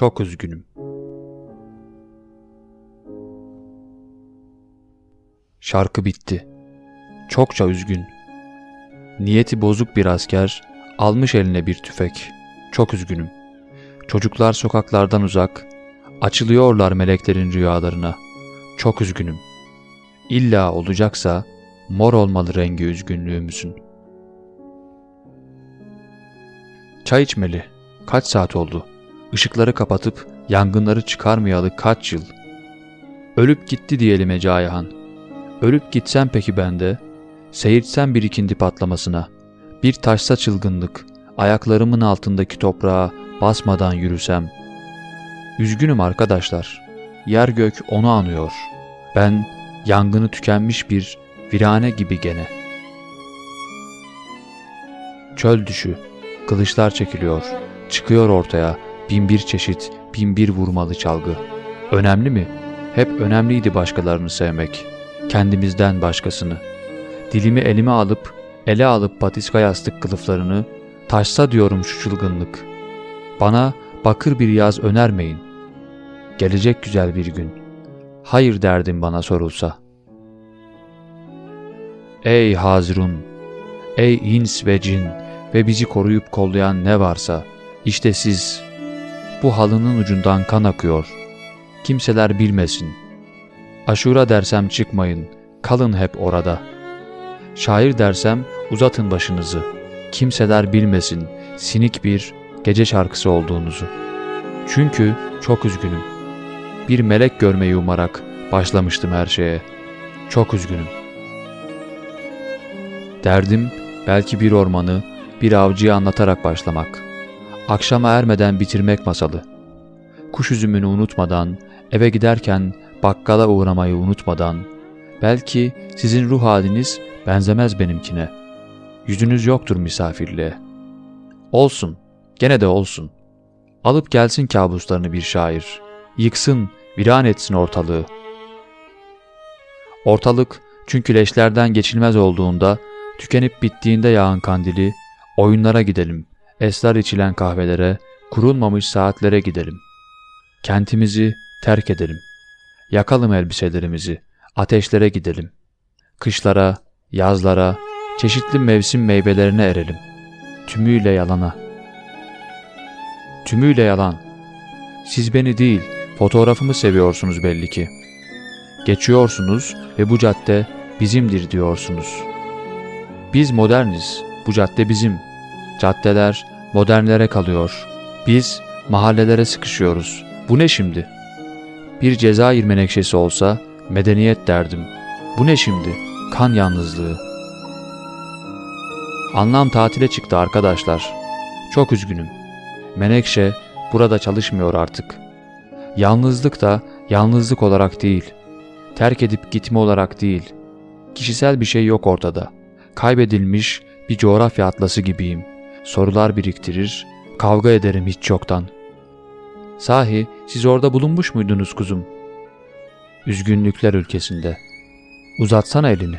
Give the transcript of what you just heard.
Çok üzgünüm. Şarkı bitti. Çokça üzgün. Niyeti bozuk bir asker almış eline bir tüfek. Çok üzgünüm. Çocuklar sokaklardan uzak, açılıyorlar meleklerin rüyalarına. Çok üzgünüm. İlla olacaksa mor olmalı rengi üzgünlüğümüzün. Çay içmeli. Kaç saat oldu? Işıkları kapatıp yangınları çıkarmayalı kaç yıl? Ölüp gitti diyelim Ece Ayhan. Ölüp gitsem peki ben de? Seyirtsem bir ikindi patlamasına. Bir taşsa çılgınlık, ayaklarımın altındaki toprağa basmadan yürüsem. Üzgünüm arkadaşlar. Yer gök onu anıyor. Ben yangını tükenmiş bir virane gibi gene. Çöl düşü, kılıçlar çekiliyor. Çıkıyor ortaya bin bir çeşit, bin bir vurmalı çalgı. Önemli mi? Hep önemliydi başkalarını sevmek. Kendimizden başkasını. Dilimi elime alıp, ele alıp patiska yastık kılıflarını, taşsa diyorum şu çılgınlık. Bana bakır bir yaz önermeyin. Gelecek güzel bir gün. Hayır derdim bana sorulsa. Ey Hazirun! Ey ins ve cin ve bizi koruyup kollayan ne varsa, işte siz. Bu halının ucundan kan akıyor. Kimseler bilmesin. Aşura dersem çıkmayın, kalın hep orada. Şair dersem uzatın başınızı. Kimseler bilmesin, sinik bir gece şarkısı olduğunuzu. Çünkü çok üzgünüm. Bir melek görmeyi umarak başlamıştım her şeye. Çok üzgünüm. Derdim belki bir ormanı, bir avcıyı anlatarak başlamak. Akşama ermeden bitirmek masalı. Kuş üzümünü unutmadan, eve giderken bakkala uğramayı unutmadan, belki sizin ruh haliniz benzemez benimkine. Yüzünüz yoktur misafirliğe. Olsun, gene de olsun. Alıp gelsin kabuslarını bir şair. Yıksın, viran etsin ortalığı. Ortalık çünkü leşlerden geçilmez olduğunda, tükenip bittiğinde yağan kandili, oyunlara gidelim, esrar içilen kahvelere, kurulmamış saatlere gidelim. Kentimizi terk edelim. Yakalım elbiselerimizi, ateşlere gidelim. Kışlara, yazlara, çeşitli mevsim meyvelerine erelim. Tümüyle yalana. Tümüyle yalan. Siz beni değil, fotoğrafımı seviyorsunuz belli ki. Geçiyorsunuz ve bu cadde bizimdir diyorsunuz. Biz moderniz, bu cadde bizim. Caddeler modernlere kalıyor. Biz mahallelere sıkışıyoruz. Bu ne şimdi? Bir Cezayir menekşesi olsa medeniyet derdim. Bu ne şimdi? Kan yalnızlığı. Anlam tatile çıktı arkadaşlar. Çok üzgünüm. Menekşe burada çalışmıyor artık. Yalnızlık da yalnızlık olarak değil. Terk edip gitme olarak değil. Kişisel bir şey yok ortada. Kaybedilmiş bir coğrafya atlası gibiyim. Sorular biriktirir, kavga ederim hiç çoktan. Sahi siz orada bulunmuş muydunuz kuzum? Üzgünlükler ülkesinde. Uzatsana elini.